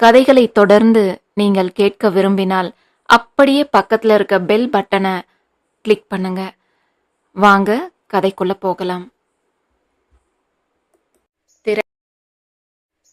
கதைகளை தொடர்ந்து நீங்கள் கேட்க விரும்பினால் அப்படியே பக்கத்தில் இருக்க பெல் பட்டனை கிளிக் பண்ணுங்க. வாங்க கதைக்குள்ள போகலாம். திரை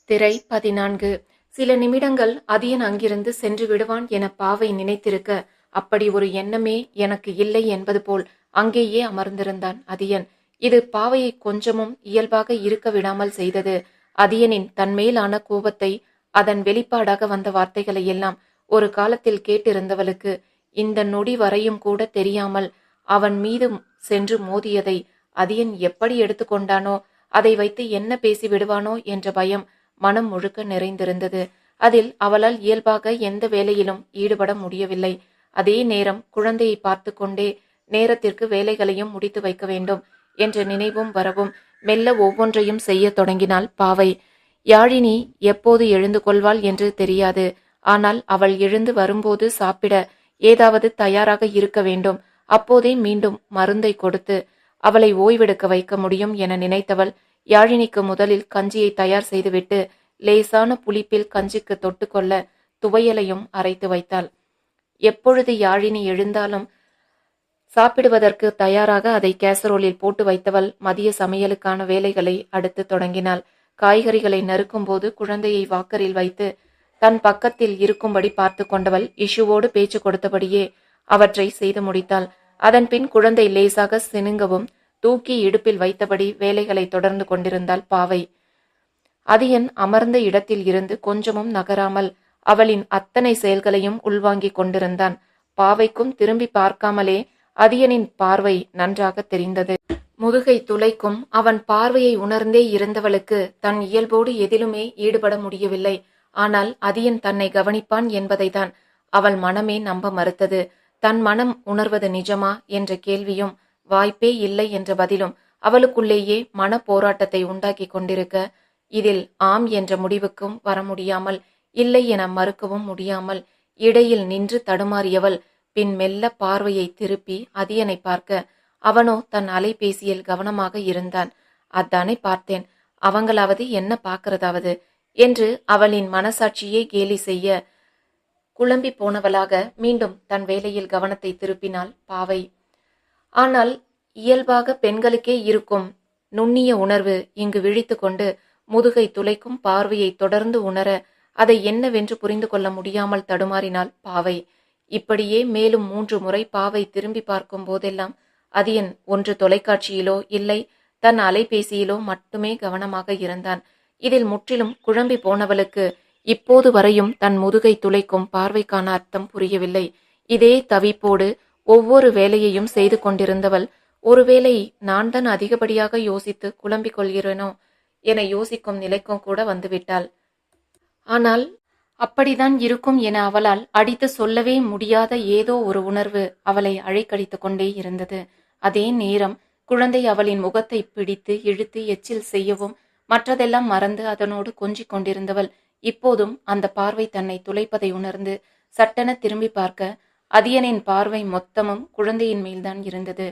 திரை பதினான்கு. சில நிமிடங்கள் அதியன் அங்கிருந்து சென்று விடுவான் என பாவை நினைத்திருக்க அப்படி ஒரு எண்ணமே எனக்கு இல்லை என்பது போல் அங்கேயே அமர்ந்திருந்தான் அதியன் இது பாவையை கொஞ்சமும் இயல்பாக இருக்க விடாமல் செய்தது. அதியனின் தன்மேலான கோபத்தை அதன் வெளிப்பாடாக வந்த வார்த்தைகளை எல்லாம் ஒரு காலத்தில் கேட்டிருந்தவளுக்கு இந்த நொடி வரையும் கூட தெரியாமல் அவன் மீது சென்று மோதியதை அதியன் எப்படி எடுத்துக்கொண்டானோ அதை வைத்து என்ன பேசி விடுவானோ என்ற பயம் மனம் முழுக்க நிறைந்திருந்தது. அதில் அவளால் இயல்பாக எந்த வேலையிலும் ஈடுபட முடியவில்லை. அதே நேரம் குழந்தையை பார்த்து கொண்டே நேரத்திற்கு வேலைகளையும் முடித்து வைக்க வேண்டும் என்ற நினைவும் வரவும் மெல்ல ஒவ்வொன்றையும் செய்யத் தொடங்கினாள் பாவை. யாழினி எப்போது எழுந்து கொள்வாள் என்று தெரியாது. ஆனால் அவள் எழுந்து வரும்போது சாப்பிட ஏதாவது தயாராக இருக்க வேண்டும். அப்போதே மீண்டும் மருந்தை கொடுத்து அவளை ஓய்வெடுக்க வைக்க முடியும் என நினைத்தவள் யாழினிக்கு முதலில் கஞ்சியை தயார் செய்துவிட்டு லேசான புளிப்பில் கஞ்சிக்கு தொட்டுக்கொள்ள துவையலையும் அரைத்து வைத்தாள். எப்பொழுது யாழினி எழுந்தாலும் சாப்பிடுவதற்கு தயாராக அதை கேசரோலில் போட்டு வைத்தவள் மதிய சமையலுக்கான வேலைகளை அடுத்து தொடங்கினாள். காய்கறிகளை நறுக்கும்போது குழந்தையை வாக்கரில் வைத்து தன் பக்கத்தில் இருக்கும்படி பார்த்து கொண்டவள் இஷுவோடு பேச்சு கொடுத்தபடியே அவற்றை செய்து முடித்தாள். அதன் பின் குழந்தை லேசாக சினுங்கவும் தூக்கி இடுப்பில் வைத்தபடி வேலைகளை தொடர்ந்து கொண்டிருந்தாள் பாவை. அதியன் அமர்ந்த இடத்தில் இருந்து கொஞ்சமும் நகராமல் அவளின் அத்தனை செயல்களையும் உள்வாங்கிக் கொண்டிருந்தான். பாவைக்கும் திரும்பி பார்க்காமலே அதியனின் பார்வை நன்றாக தெரிந்தது. முதுகை துளைக்கும் அவன் பார்வையை உணர்ந்தே இருந்தவளுக்கு தன் இயல்போடு எதிலுமே ஈடுபட முடியவில்லை. ஆனால் அதியன் தன்னை கவனிப்பான் என்பதைதான் அவள் மனமே நம்ப மறுத்தது. தன் மனம் உணர்வது நிஜமா என்ற கேள்வியும் வாய்ப்பே இல்லை என்ற பதிலும் அவளுக்குள்ளேயே மன போராட்டத்தை உண்டாக்கி கொண்டிருக்க இதில் ஆம் என்ற முடிவுக்கும் வர முடியாமல் இல்லை என மறுக்கவும் முடியாமல் இடையில் நின்று தடுமாறியவள் பின் மெல்ல பார்வையை திருப்பி அதியனை பார்க்க அவனோ தன் அலைபேசியில் கவனமாக இருந்தான். அதானே பார்த்தேன். அவங்களாவது என்ன பார்க்கறதாவது? என்று அவளின் மனசாட்சியை கேலி செய்ய குழம்பி போனவளாக மீண்டும் தன் வேலையில் கவனத்தை திருப்பினாள் பாவை. ஆனால் இயல்பாக பெண்களுக்கே இருக்கும் நுண்ணிய உணர்வு இங்கு விழித்து கொண்டு முதுகை துளைக்கும் பார்வையை தொடர்ந்து உணர அதை என்னவென்று புரிந்து கொள்ள முடியாமல் தடுமாறினாள் பாவை. இப்படியே மேலும் மூன்று முறை பாவை திரும்பி பார்க்கும் போதெல்லாம் அதியன் ஒன்று தொலைக்காட்சியிலோ இல்லை தன் அலைபேசியிலோ மட்டுமே கவனமாக இருந்தான். இதில் முற்றிலும் குழம்பி போனவளுக்கு இப்போது வரையும் தன் முதுகை துளைக்கும் பார்வைக்கான அர்த்தம் புரியவில்லை. இதே தவிப்போடு ஒவ்வொரு வேலையையும் செய்து கொண்டிருந்தவள் ஒருவேளை நான் தான் அதிகப்படியாக யோசித்து குழம்பிக் கொள்கிறேனோ என யோசிக்கும் நிலைக்கும் கூட வந்துவிட்டாள். ஆனால் அப்படிதான் இருக்கும் என அவளால் அடித்து சொல்லவே முடியாத ஏதோ ஒரு உணர்வு அவளை அழைக்கடித்து கொண்டே இருந்தது. அதே நேரம் குழந்தை அவளின் முகத்தை பிடித்து இழுத்து எச்சில் செய்யவும் மற்றதெல்லாம் மறந்து அதனோடு கொஞ்சிக் கொண்டிருந்தவள் இப்போதும் அந்த பார்வை தன்னை துளைப்பதை உணர்ந்து சட்டென திரும்பி பார்க்க அதியனின் பார்வை மொத்தமும் குழந்தையின் மேல்தான் இருந்தது.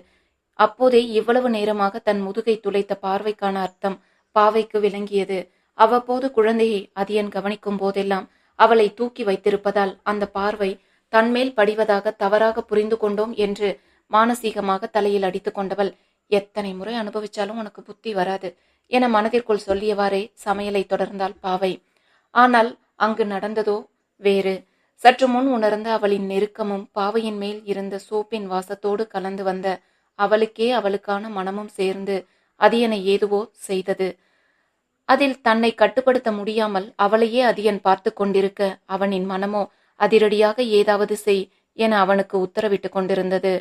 அப்போதே இவ்வளவு நேரமாக தன் முதுகை துளைத்த பார்வைக்கான அர்த்தம் பாவைக்கு விளங்கியது. அவ்வப்போது குழந்தையை அதியன் கவனிக்கும் போதெல்லாம் அவளை தூக்கி வைத்திருப்பதால் அந்த பார்வை தன்மேல் படிவதாக தவறாக புரிந்து கொண்டோம் என்று மானசீகமாக தலையில் அடித்து கொண்டவள் எத்தனை முறை அனுபவிச்சாலும் உனக்கு புத்தி வராது என மனதிற்குள் சொல்லியவாறே சமையலை தொடர்ந்தாள் பாவை. ஆனால் அங்கு நடந்ததோ? வேறு. சற்று முன் உணர்ந்த அவளின் நெருக்கமும் பாவையின் மேல் இருந்த சோப்பின் வாசத்தோடு கலந்து வந்த அவளுக்கே அவளுக்கான மனமும் சேர்ந்து அதியனை ஏதுவோ செய்தது. அதில் தன்னை கட்டுப்படுத்த முடியாமல் அவளையே அதியன் பார்த்து கொண்டிருக்க அவனின் மனமோ அதிரடியாக ஏதாவது செய் என அவனுக்கு உத்தரவிட்டு கொண்டிருந்தது.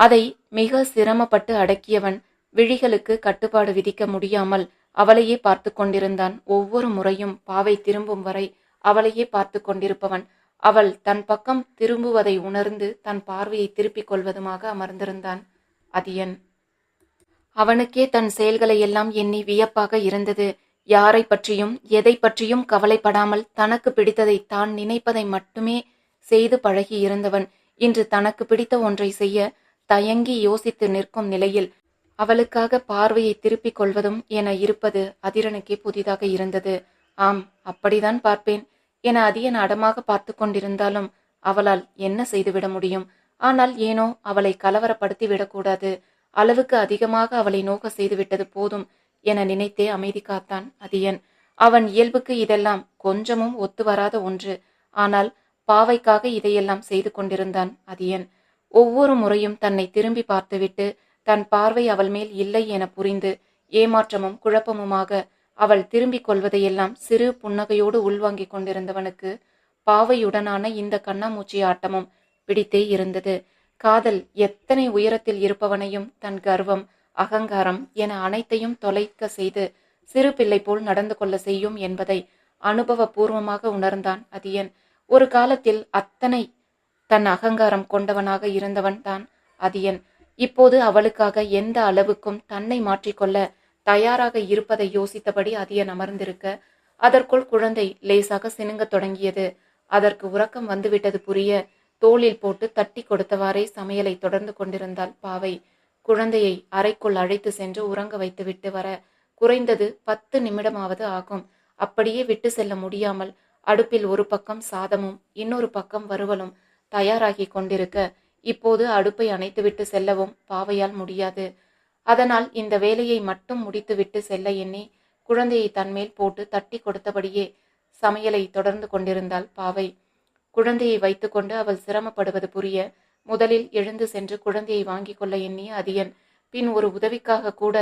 அதை மிக சிரமப்பட்டு அடக்கியவன் விழிகளுக்கு கட்டுப்பாடு விதிக்க முடியாமல் அவளையே பார்த்து கொண்டிருந்தான். ஒவ்வொரு முறையும் பாவை திரும்பும் வரை அவளையே பார்த்து கொண்டிருப்பவன். அவள் தன் பக்கம் திரும்புவதை உணர்ந்து தன் பார்வையை திருப்பிக் கொள்வதுமாக அமர்ந்திருந்தான். அதியன். அவனுக்கே தன் செயல்களை எல்லாம் எண்ணி வியப்பாக இருந்தது. யாரை பற்றியும் எதை பற்றியும் கவலைப்படாமல் தனக்கு பிடித்ததை தான் நினைப்பதை மட்டுமே செய்து பழகி இருந்தவன். இன்று தனக்கு பிடித்த ஒன்றை செய்ய தயங்கி யோசித்து நிற்கும் நிலையில் அவளுக்காக பார்வையை திருப்பிக் கொள்வதும் என இருப்பது அதிரனுக்கே புதிதாக இருந்தது. ஆம் அப்படிதான் பார்ப்பேன் என அதியன் அடமாக பார்த்து கொண்டிருந்தாலும் அவளால் என்ன செய்துவிட முடியும்? ஆனால் ஏனோ அவளை கலவரப்படுத்தி விடக்கூடாது. அளவுக்கு அதிகமாக அவளை நோக்க செய்துவிட்டது போதும் என நினைத்தே அமைதி காத்தான் அதியன். அவன் இயல்புக்கு இதெல்லாம் கொஞ்சமும் ஒத்து வராத ஒன்று. ஆனால் பாவைக்காக இதையெல்லாம் செய்து கொண்டிருந்தான் அதியன். ஒவ்வொரு முறையும் தன்னை திரும்பி பார்த்துவிட்டு தன் பார்வை அவள் மேல் இல்லை என புரிந்து ஏமாற்றமும் குழப்பமுமாக அவள் திரும்பிக் கொள்வதையெல்லாம் சிறு புன்னகையோடு உள்வாங்கிக் கொண்டிருந்தவனுக்கு பாவையுடனான இந்த கண்ணாமூச்சி ஆட்டமும் பிடித்தே இருந்தது. காதல் எத்தனை உயரத்தில் இருப்பவனையும் தன் கர்வம் அகங்காரம் என அனைத்தையும் தொலைக்க செய்து சிறு பிள்ளை போல் நடந்து கொள்ள செய்யும் என்பதை அனுபவபூர்வமாக உணர்ந்தான் அதியன். ஒரு காலத்தில் அத்தனை தன் அகங்காரம் கொண்டவனாக இருந்தவன் தான் அதியன். இப்போது அவளுக்காக எந்த அளவுக்கும் தன்னை மாற்றிக்கொள்ள தயாராக இருப்பதை யோசித்தபடி அதியன் அமர்ந்திருக்க அதற்குள் குழந்தை லேசாக சினுங்கத் தொடங்கியது. அதற்கு உறக்கம் வந்துவிட்டது புரிய தோளில் போட்டு தட்டி கொடுத்தவாறே சமையலை தொடர்ந்து கொண்டிருந்தாள் பாவை. குழந்தையை அறைக்குள் அழைத்து சென்று உறங்க வைத்துவிட்டு வர குறைந்தது பத்து நிமிடமாவது ஆகும். அப்படியே விட்டு செல்ல முடியாமல் அடுப்பில் ஒரு பக்கம் சாதமும் இன்னொரு பக்கம் வறுவலும் தயாராகி கொண்டிருக்க இப்போது அடுப்பை அணைத்துவிட்டு செல்லவும் பாவையால் முடியாது. அதனால் இந்த வேலையை மட்டும் முடித்துவிட்டு செல்ல எண்ணி குழந்தையை தன்மேல் போட்டு தட்டி கொடுத்தபடியே சமையலை தொடர்ந்து கொண்டிருந்தாள் பாவை. குழந்தையை வைத்துக்கொண்டு அவள் சிரமப்படுவது புரிய முதலில் எழுந்து சென்று குழந்தையை வாங்கிக் கொள்ள எண்ணிய அதியன் பின் ஒரு உதவிக்காக கூட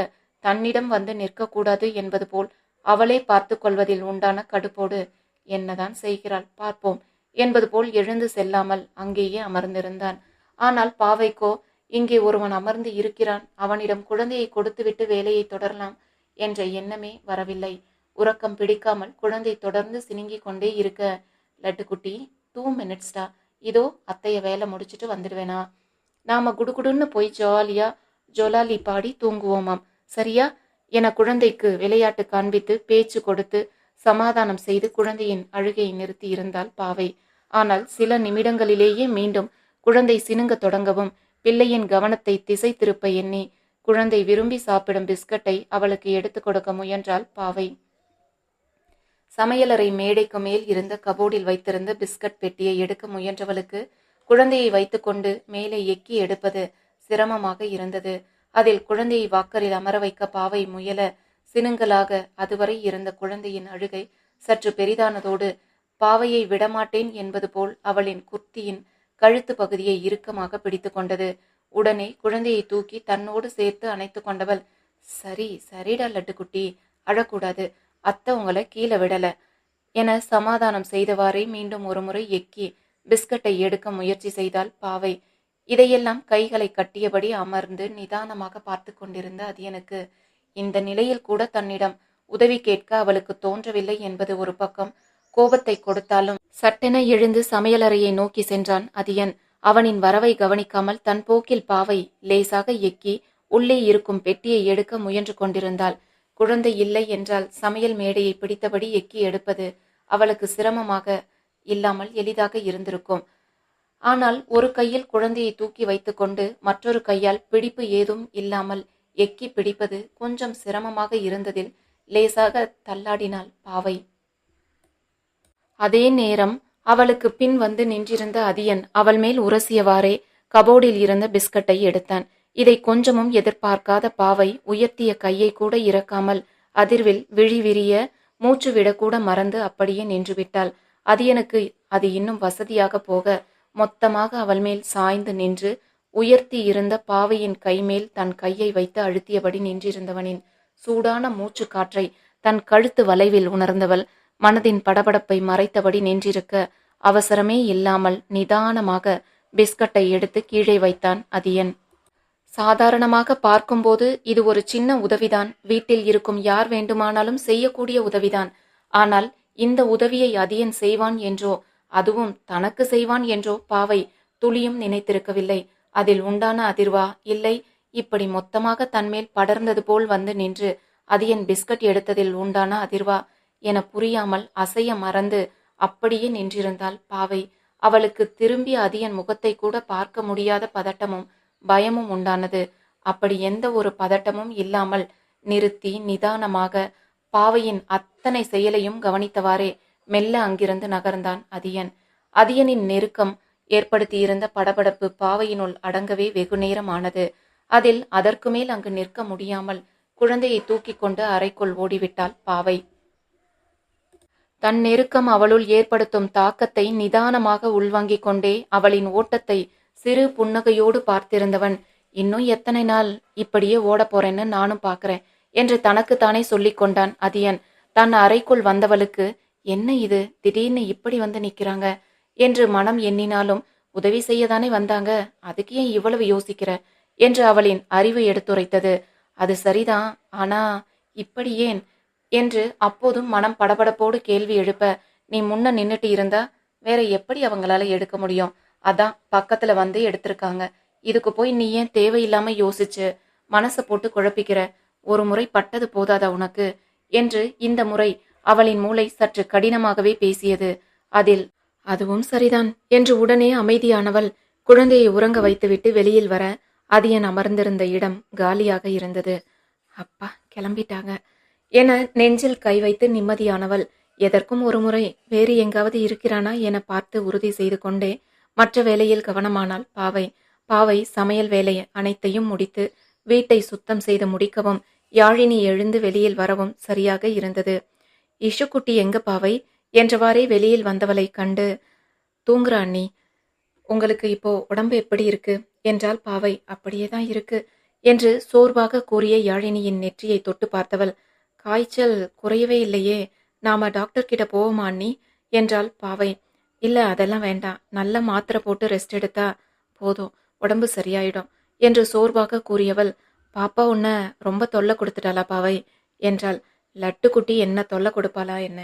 தன்னிடம் வந்து நிற்கக்கூடாது என்பது போல் அவளே பார்த்து கொள்வதில் உண்டான கடுப்போடு என்னதான் செய்கிறாள் பார்ப்போம். என்பது போல் எழுந்து செல்லாமல் அங்கேயே அமர்ந்திருந்தான். ஆனால் பாவைக்கோ இங்கே ஒருவன் அமர்ந்து இருக்கிறான். அவனிடம் குழந்தையை கொடுத்துவிட்டு வேலையை தொடரலாம் என்ற எண்ணமே வரவில்லை. உறக்கம் பிடிக்காமல் குழந்தை தொடர்ந்து சினுங்கிக் கொண்டே இருக்க லட்டுக்குட்டி டூ. மினிட்ஸ்டா இதோ அத்தைய வேலை முடிச்சிட்டு வந்துடுவேனா. நாம குடுகுடுன்னு போய் ஜாலியா ஜொலாலி பாடி தூங்குவோமாம். சரியா? என குழந்தைக்கு விளையாட்டு காண்பித்து பேச்சு கொடுத்து சமாதானம் செய்து குழந்தையின் அழுகையை நிறுத்தி இருந்தாள் பாவை. ஆனால் சில நிமிடங்களிலேயே மீண்டும் குழந்தை சினுங்க தொடங்கவும் பிள்ளையின் கவனத்தை திசை திருப்ப எண்ணி குழந்தை விரும்பி சாப்பிடும் பிஸ்கட்டை அவளுக்கு எடுத்துக் கொடுக்க முயன்றாள் பாவை. சமையலறை மேடைக்கு மேல் இருந்த கபோர்டில் வைத்திருந்த பிஸ்கட் பெட்டியை எடுக்க முயன்றவளுக்கு குழந்தையை வைத்துக்கொண்டு மேலே எக்கி எடுப்பது சிரமமாக இருந்தது. அதில் குழந்தையை வாக்கரில் அமர வைக்க பாவை முயல சினுங்கலாக அதுவரை இருந்த குழந்தையின் அழுகை சற்று பெரிதானதோடு பாவையை விடமாட்டேன் என்பது போல் அவளின் குர்த்தியின் கழுத்து பகுதியை இறுக்கமாக பிடித்து கொண்டது. உடனே குழந்தையை தூக்கி தன்னோடு சேர்த்து அணைத்து கொண்டவள் சரி சரிடா லட்டுக்குட்டி அழக்கூடாது அத்தை உங்களை கீழே விடல என சமாதானம் செய்தவாறே மீண்டும் ஒருமுறை எக்கி பிஸ்கட்டை எடுக்க முயற்சி செய்தால் பாவை. இதையெல்லாம் கைகளை கட்டியபடி அமர்ந்து நிதானமாக பார்த்து கொண்டிருந்த அது எனக்கு இந்த நிலையில் கூட தன்னிடம் உதவி கேட்க அவளுக்கு தோன்றவில்லை என்பது ஒரு பக்கம் கோபத்தை கொடுத்தாலும் சட்டென எழுந்து சமையலறையை நோக்கி சென்றான் அதியன். அவனின் வரவை கவனிக்காமல் தன் போக்கில் பாவை லேசாக எக்கி உள்ளே இருக்கும் பெட்டியை எடுக்க முயன்று கொண்டிருந்தாள். குழந்தை இல்லை என்றால் சமையல் மேடையை பிடித்தபடி எக்கி எடுப்பது அவளுக்கு சிரமமாக இல்லாமல் எளிதாக இருந்திருக்கும். ஆனால் ஒரு கையில் குழந்தையை தூக்கி வைத்துக்கொண்டு மற்றொரு கையால் பிடிப்பு ஏதும் இல்லாமல் எக்கி பிடிப்பது கொஞ்சம் சிரமமாக இருந்ததில் லேசாக தள்ளாடினாள் பாவை. அதே நேரம் அவளுக்கு பின் வந்து நின்றிருந்த அதியன் அவள் மேல் உரசியவாறே கபோர்டில் இருந்த பிஸ்கட்டை எடுத்தான். இதை கொஞ்சமும் எதிர்பார்க்காத பாவை உயர்த்திய கையை கூட இறக்காமல் அதிர்வில் விழி விரிய மூச்சு விடக்கூட மறந்து அப்படியே நின்றுவிட்டாள். அதியனுக்கு அது இன்னும் வசதியாக போக மொத்தமாக அவள் மேல் சாய்ந்து நின்று உயர்த்தி இருந்த பாவையின் கைமேல் தன் கையை வைத்து அழுத்தியபடி நின்றிருந்தவனின் சூடான மூச்சு காற்றை தன் கழுத்து வளைவில் உணர்ந்தவள் மனதின் படபடப்பை மறைத்தபடி நின்றிருக்க அவசரமே இல்லாமல் நிதானமாக பிஸ்கட்டை எடுத்து கீழே வைத்தான் அதியன். சாதாரணமாக பார்க்கும்போது இது ஒரு சின்ன உதவிதான். வீட்டில் இருக்கும் யார் வேண்டுமானாலும் செய்யக்கூடிய உதவிதான். ஆனால் இந்த உதவியை அதியன் செய்வான் என்றோ அதுவும் தனக்கு செய்வான் என்றோ பாவை துளியும் நினைத்திருக்கவில்லை. அதில் உண்டான அதிர்வா இல்லை இப்படி மொத்தமாக தன்மேல் படர்ந்தது போல் வந்து நின்று அதியன் பிஸ்கட் எடுத்ததில் உண்டான அதிர்வா என புரியாமல் அசைய மறந்து அப்படியே நின்றிருந்தாள் பாவை. அவளுக்கு திரும்பி அதியன் முகத்தை கூட பார்க்க முடியாத பதட்டமும் பயமும் உண்டானது. அப்படி எந்த ஒரு பதட்டமும் இல்லாமல் நிறுத்தி நிதானமாக பாவையின் அத்தனை செயலையும் கவனித்தவாறே மெல்ல அங்கிருந்து நகர்ந்தான் அதியன் அதியனின் நெருக்கம் ஏற்படுத்தியிருந்த படபடப்பு பாவையினுள் அடங்கவே வெகுநேரம் ஆனது அதில் அதற்கு மேல் அங்கு நிற்க முடியாமல் குழந்தையை தூக்கிக் கொண்டு அறைக்குள் ஓடிவிட்டாள் பாவை. தன் நெருக்கம் அவளுள் ஏற்படுத்தும் தாக்கத்தை நிதானமாக உள்வாங்கிக் கொண்டே அவளின் ஓட்டத்தை சிறு புன்னகையோடு பார்த்திருந்தவன் இன்னும் எத்தனை நாள் இப்படியே ஓடப் போறேன்னு நானும் பார்க்கறேன் என்று தனக்குத்தானே சொல்லிக் கொண்டான் அதியன். தன் அறைக்குள் வந்தவளுக்கு என்ன இது? திடீர்னு இப்படி வந்து நிற்கிறாங்க என்று மனம் எண்ணினாலும் உதவி செய்யதானே வந்தாங்க? அதுக்கு ஏன் இவ்வளவு யோசிக்கிற? என்று அவளின் அறிவு எடுத்துரைத்தது. அது சரிதான் ஆனா இப்படி ஏன்? என்று அப்போதும் மனம் படபடப்போடு கேள்வி எழுப்ப நீ முன்ன நின்னுட்டு இருந்தா வேற எப்படி அவங்களால எடுக்க முடியும்? அதான் பக்கத்துல வந்து எடுத்திருக்காங்க. இதுக்கு போய் நீ ஏன் தேவையில்லாம யோசிச்சு மனசை போட்டு குழப்பிக்கிற? ஒரு முறை பட்டது போதாதா உனக்கு? என்று இந்த முறை அவளின் மூளை சற்று கடினமாகவே பேசியது. அதில் அதுவும் சரிதான் என்று உடனே அமைதியானவள் குழந்தையை உறங்க வைத்துவிட்டு வெளியில் வர அதியன் அமர்ந்திருந்த இடம் காலியாக இருந்தது. அப்பா கிளம்பிட்டாங்க என நெஞ்சில் கை வைத்து நிம்மதியானவள் எதற்கும் ஒருமுறை வேறு எங்காவது இருக்கிறானா? என பார்த்து உறுதி செய்து கொண்டே மற்ற வேலையில் கவனமானால் பாவை பாவை சமையல் வேலை அனைத்தையும் முடித்து வீட்டை சுத்தம் செய்து முடிக்கவும் யாழினி எழுந்து வெளியில் வரவும் சரியாக இருந்தது. இஷுக்குட்டி எங்க பாவை? என்றவாறே வெளியில் வந்தவளை கண்டு தூங்குற அண்ணி உங்களுக்கு இப்போ உடம்பு எப்படி இருக்கு? என்றால் பாவை அப்படியே தான் இருக்கு என்று சோர்வாக கூறிய யாழினியின் நெற்றியை தொட்டு பார்த்தவள் காய்ச்சல் குறையவே இல்லையே நாம டாக்டர் கிட்ட போவோமா அண்ணி? என்றால் பாவை இல்ல அதெல்லாம் வேண்டாம் நல்ல மாத்திரை போட்டு ரெஸ்ட் எடுத்தா போதும் உடம்பு சரியாயிடும் என்று சோர்வாக கூறியவள் பாப்பா உன்னை ரொம்ப தொல்லை கொடுத்துட்டாளா பாவை? என்றாள் லட்டுக்குட்டி என்ன தொல்லை கொடுப்பாளா என்ன?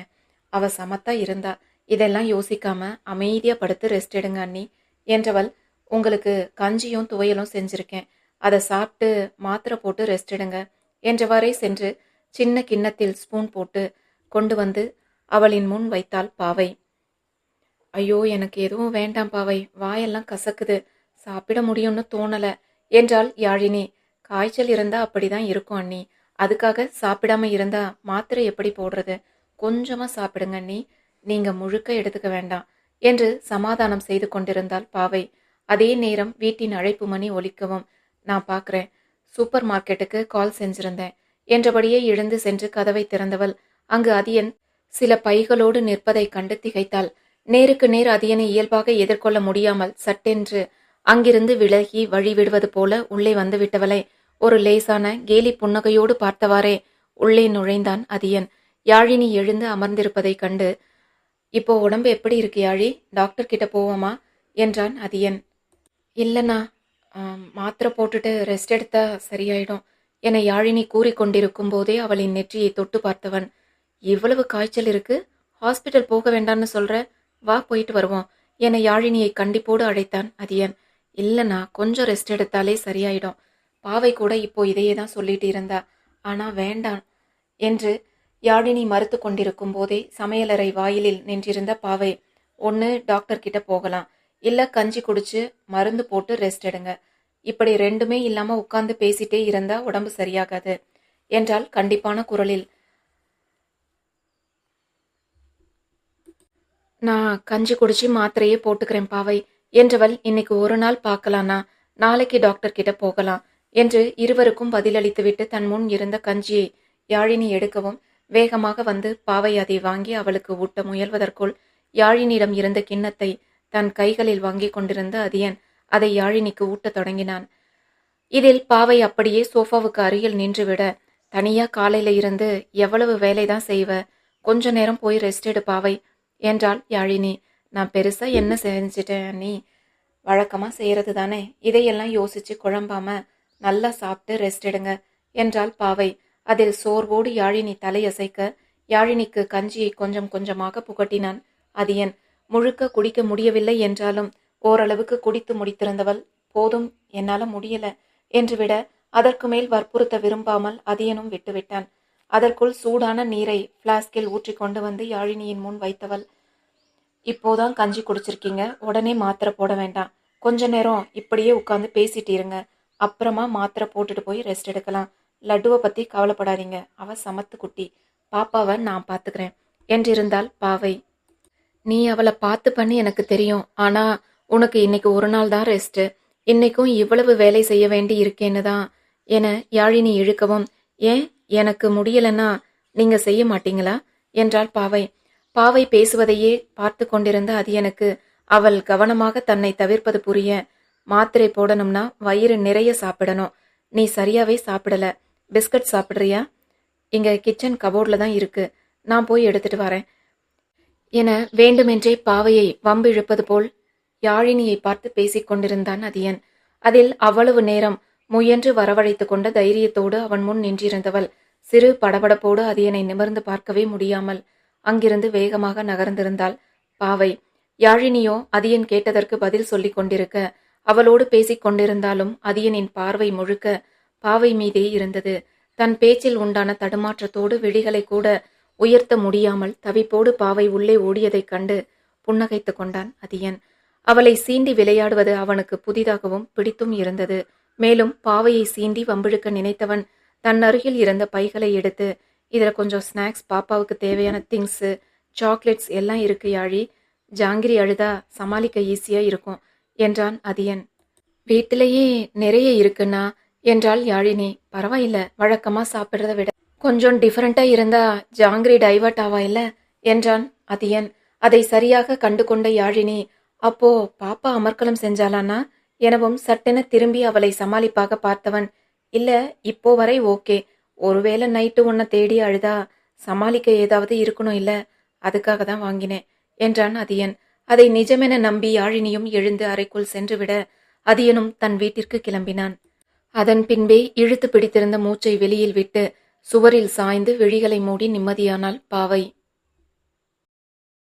அவ சமத்தா இருந்தா. இதெல்லாம் யோசிக்காம அமைதியா படுத்து ரெஸ்ட் எடுங்க அண்ணி. என்றவள் உங்களுக்கு கஞ்சியும் துவையலும் செஞ்சிருக்கேன். அதை சாப்பிட்டு மாத்திரை போட்டு ரெஸ்ட் எடுங்க என்றவாறே சென்று சின்ன கிண்ணத்தில் ஸ்பூன் போட்டு கொண்டு வந்து அவளின் முன் வைத்தாள் பாவை. ஐயோ எனக்கு எதுவும் வேண்டாம் பாவை. வாயெல்லாம் கசக்குது. சாப்பிட முடியும்னு தோணல என்றாள் யாழினி. காய்ச்சல் இருந்தா அப்படிதான் இருக்கும் அண்ணி. அதுக்காக சாப்பிடாம இருந்தா மாத்திரை எப்படி போடுறது? கொஞ்சமாக சாப்பிடுங்க அண்ணி. நீங்கள் முழுக்க எடுத்துக்க வேண்டாம் என்று சமாதானம் செய்து கொண்டிருந்தாள் பாவை. அதே நேரம் வீட்டின் அழைப்பு மணி ஒலிக்கவும். நான் பார்க்குறேன் சூப்பர் மார்க்கெட்டுக்கு கால் செஞ்சிருந்தேன். என்றபடியே எழுந்து சென்று கதவை திறந்தவள். அங்கு அதியன் சில பைகளோடு நிற்பதைக் கண்டு திகைத்தாள். நேருக்கு நேர் அதியனை இயல்பாக எதிர்கொள்ள முடியாமல் சட்டென்று அங்கிருந்து விலகி வழி விடுவது போல உள்ளே வந்து விட்டவளை ஒரு லேசான கேலி புன்னகையோடு பார்த்தவாறே உள்ளே நுழைந்தான் அதியன் யாழினி எழுந்து அமர்ந்திருப்பதைக் கண்டு இப்போ உடம்பு எப்படி இருக்கு யாழி? டாக்டர் கிட்ட போவோமா? என்றான் அதியன். இல்லைண்ணா மாத்திரை போட்டுட்டு ரெஸ்ட் எடுத்தா சரியாயிடும் என யாழினி கூறிக்கொண்டிருக்கும் போதே அவளின் நெற்றியை தொட்டு பார்த்தவன் இவ்வளவு காய்ச்சல் இருக்கு? ஹாஸ்பிட்டல் போக வேண்டாம்னு சொல்ற? வா போயிட்டு வருவோம் என யாழினியை கண்டிப்போடு அழைத்தான் அதியன். இல்லைண்ணா கொஞ்சம் ரெஸ்ட் எடுத்தாலே சரியாயிடும். பாவை கூட இப்போ இதையே தான் சொல்லிட்டு இருந்தா. ஆனா வேண்டாம் என்று யாழினி மறுத்து கொண்டிருக்கும் போதே சமையலறை வாயிலில் நின்றிருந்த பாவை ஒன்று டாக்டர் கிட்ட போகலாம். இல்ல கஞ்சி குடிச்சு மருந்து போட்டு ரெஸ்ட் எடுங்க. இப்படி ரெண்டுமே இல்லாம உட்கார்ந்து பேசிட்டே இருந்தா உடம்பு சரியாகாது என்றால் கண்டிப்பான குரலில். நான் கஞ்சி குடிச்சு மாத்திரையே போட்டுக்கிறேன் பாவை. என்றவள் இன்னைக்கு ஒரு நாள் பார்க்கலானா நாளைக்கு டாக்டர் கிட்ட போகலாம் என்று இருவருக்கும் பதிலளித்துவிட்டு தன் முன் இருந்த கஞ்சியை யாழினி எடுக்கவும் வேகமாக வந்து பாவை அதை வாங்கி அவளுக்கு ஊட்ட முயல்வதற்குள் யாழினியிடம் இருந்த கிண்ணத்தை தன் கைகளில் வாங்கிக் கொண்டிருந்த அதியன் அதை யாழினிக்கு ஊட்டத் தொடங்கினான். இதில் பாவை அப்படியே சோஃபாவுக்கு அருகில் நின்றுவிட தனியா காலையில இருந்து எவ்வளவு வேலைதான் செய்வ? கொஞ்ச நேரம் போய் ரெஸ்ட் எடு பாவை என்றாள் யாழினி. நான் பெருசா என்ன செஞ்சிட்டேன் நீ? வழக்கமா செய்யறது தானே? இதையெல்லாம் யோசிச்சு குழம்பாம நல்லா சாப்பிட்டு ரெஸ்ட் எடுங்க என்றாள் பாவை. அதில் சோர்வோடு யாழினி தலையசைக்க யாழினிக்கு கஞ்சியை கொஞ்சம் கொஞ்சமாக புகட்டினான். அதியன் முழுக்க குடிக்க முடியவில்லை என்றாலும் ஓரளவுக்கு குடித்து முடித்திருந்தவள் போதும் என்னால முடியல என்று விட அதற்கு மேல் வற்புறுத்த விரும்பாமல் அதியனும் விட்டுவிட்டான். அதற்குள் சூடான நீரை பிளாஸ்கில் ஊற்றி கொண்டு வந்து யாழினியின் முன் வைத்தவள் இப்போதான் கஞ்சி குடிச்சிருக்கீங்க உடனே மாத்திரை போட வேண்டாம். கொஞ்ச நேரம் இப்படியே உட்காந்து பேசிட்டு இருங்க. அப்புறமா மாத்திரை போட்டுட்டு போய் ரெஸ்ட் எடுக்கலாம். லட்டுவை பத்தி கவலைப்படாதீங்க. அவ சமத்து குட்டி. பாப்பாவை நான் பாத்துக்கிறேன். என்றிருந்தாள் பாவை. நீ அவளை பார்த்து பண்ணி எனக்கு தெரியும். ஆனா உனக்கு இன்னைக்கு ஒரு நாள் தான் ரெஸ்ட் இன்னைக்கும் இவ்வளவு வேலை செய்ய வேண்டி இருக்கேன்னு தான் என யாழினி இழுக்கவும் ஏன்? எனக்கு முடியலன்னா நீங்க செய்ய மாட்டீங்களா? என்றாள் பாவை. பாவை பேசுவதையே பார்த்து கொண்டிருந்த அது எனக்கு அவள் கவனமாக தன்னை தவிர்ப்பது புரிய மாத்திரை போடணும்னா வயிறு நிறைய சாப்பிடணும். நீ சரியாவே சாப்பிடல. பிஸ்கட் சாப்பிட்றியா? இங்கே கிச்சன் கபோர்டில் தான் இருக்குது நான் போய் எடுத்துட்டு வரேன். என வேண்டுமென்றே பாவையை வம்பு இழுப்பது போல் யாழினியை பார்த்து பேசிக் கொண்டிருந்தான் அதியன். அதில் அவ்வளவு நேரம் முயன்று வரவழைத்து கொண்ட தைரியத்தோடு அவன் முன் நின்றிருந்தவள் சிறு படபடப்போடு அதியனை நிமிர்ந்து பார்க்கவே முடியாமல் அங்கிருந்து வேகமாக நகர்ந்திருந்தாள் பாவை. யாழினியோ அதியன் கேட்டதற்கு பதில் சொல்லிக் கொண்டிருக்க அவளோடு பேசிக் கொண்டிருந்தாலும் அதியனின் பார்வை முழுக்க பாவை மீதே இருந்தது. தன் பேச்சில் உண்டான தடுமாற்றத்தோடு விழிகளை கூட உயர்த்த முடியாமல் தவிப்போடு பாவை உள்ளே ஓடியதைக் கண்டு புன்னகைத்து கொண்டான் அதியன். அவளை சீண்டி விளையாடுவது அவனுக்கு புதிதாகவும் பிடித்தும் இருந்தது. மேலும் பாவையை சீண்டி வம்பிழுக்க நினைத்தவன் தன் அருகில் இருந்த பைகளை எடுத்து இதில் கொஞ்சம் ஸ்நாக்ஸ் பாப்பாவுக்கு தேவையான திங்ஸு சாக்லேட்ஸ் எல்லாம் இருக்கு யாழி. ஜாங்கிரி அழுதா சமாளிக்க ஈஸியாக இருக்கும் என்றான் அதியன். வீட்டிலேயே நிறைய இருக்குன்னா என்றாள் யாழினி. பரவாயில்ல வழக்கமா சாப்பிட்றத விட. கொஞ்சம் டிஃபரெண்டா இருந்தா ஜாங்கிரி டைவர்ட் ஆவா இல்ல? என்றான் அதியன். அதை சரியாக கண்டு கொண்ட யாழினி அப்போ பாப்பா அமர்க்கலம் செஞ்சாலானா எனவும் சட்டென திரும்பி அவளை சமாளிப்பாக பார்த்தவன். இல்ல இப்போ வரை ஓகே. ஒருவேளை நைட்டு உன்னை தேடி அழுதா சமாளிக்க ஏதாவது இருக்கணும் இல்ல? அதுக்காக தான் வாங்கினேன் என்றான் அதியன். அதை நிஜமென நம்பி யாழினியும் எழுந்து அறைக்குள் சென்றுவிட அதியனும் தன் வீட்டிற்கு கிளம்பினான். அதன் பின்பே இழுத்து பிடித்திருந்த மூச்சை வெளியில் விட்டு சுவரில் சாய்ந்து விழிகளை மூடி நிம்மதியானாள் பாவை.